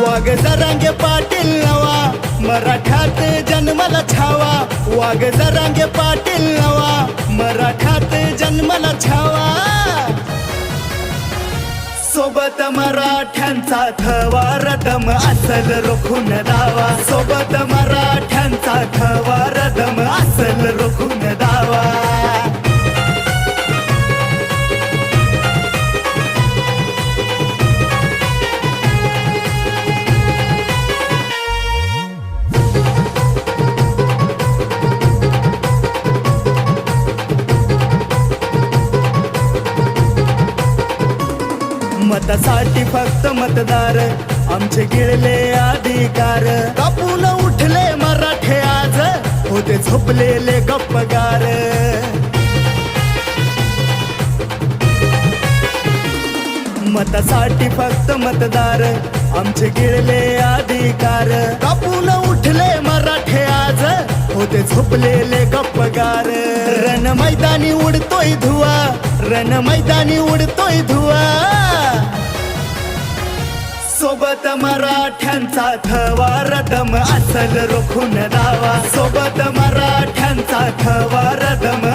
वाघ जरांगे पाटील नवा मराठात जन्मला छावा. वाघ जरांगे पाटील नवा मराठात जन्मला छावा. सोबत मराठ्यांचा थवा रदम असल रोखून दावा सोबत मराठ्यांचा थवा रदम असल रोखून मतासाठी फक्त मतदार आमचे गिळले अधिकार. कापून उठले मराठे आज होते झोपलेले गप्पगार. मतासाठी फक्त मतदार आमचे गिळले अधिकार. कापून उठले मराठे आज होते झोपलेले गप्पगार. रण मैदानी उडतोय धुवा रण मैदानी उडतोय धुवा. सोबत मराठ्यांचा थवार रदम असल रोखून दावा सोबत मराठ्यांचा थवार रदम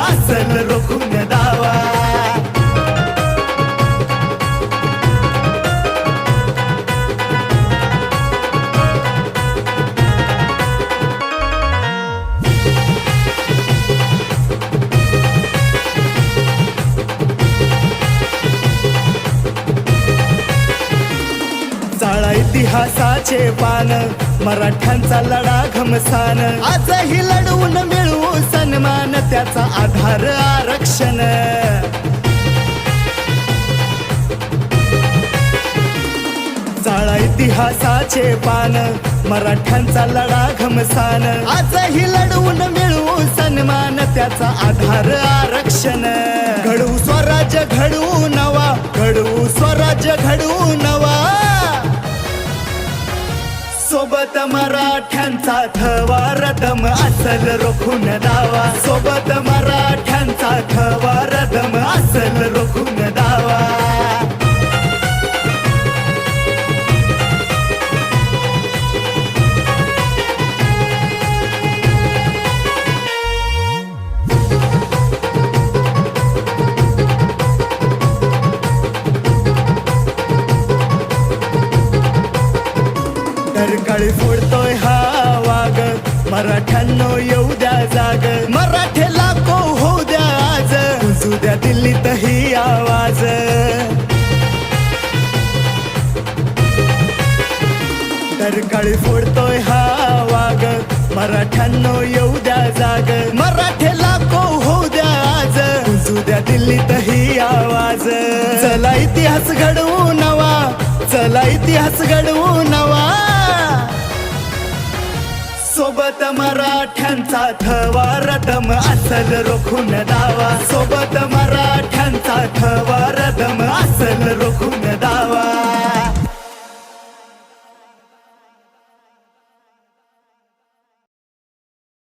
इतिहासाचे पान मराठ्यांचा लढा घमसान. आजही लढवून मिळवू सन्मान त्याचा आधार आरक्षण. चाळा इतिहासाचे पान मराठ्यांचा लढा घमसान. आजही लढवून मिळवू सन्मान त्याचा आधार आरक्षण. सोबत मराठ्यांचा थवा रदम असल रोखून दावा. सोबत मराठ्यांचा थवा काळी फोडतोय हा वाग मराठ्यांनो येऊ द्या जाग. मराठ्याला को होऊ द्या आज. उजू द्या दिल्लीत ही आवाज. काळी फोडतोय हा वाग मराठ्यांनो येऊ द्या जाग. मराठेला को होऊ द्या आज. उजू द्या दिल्लीत ही आवाज. चला इतिहास घडवू नवा. चला इतिहास घडवू सोबत मराठ्यांचा थवा रदम असल रोखून दावा. सोबत मराठ्यांचा थवा रदम असल रोखून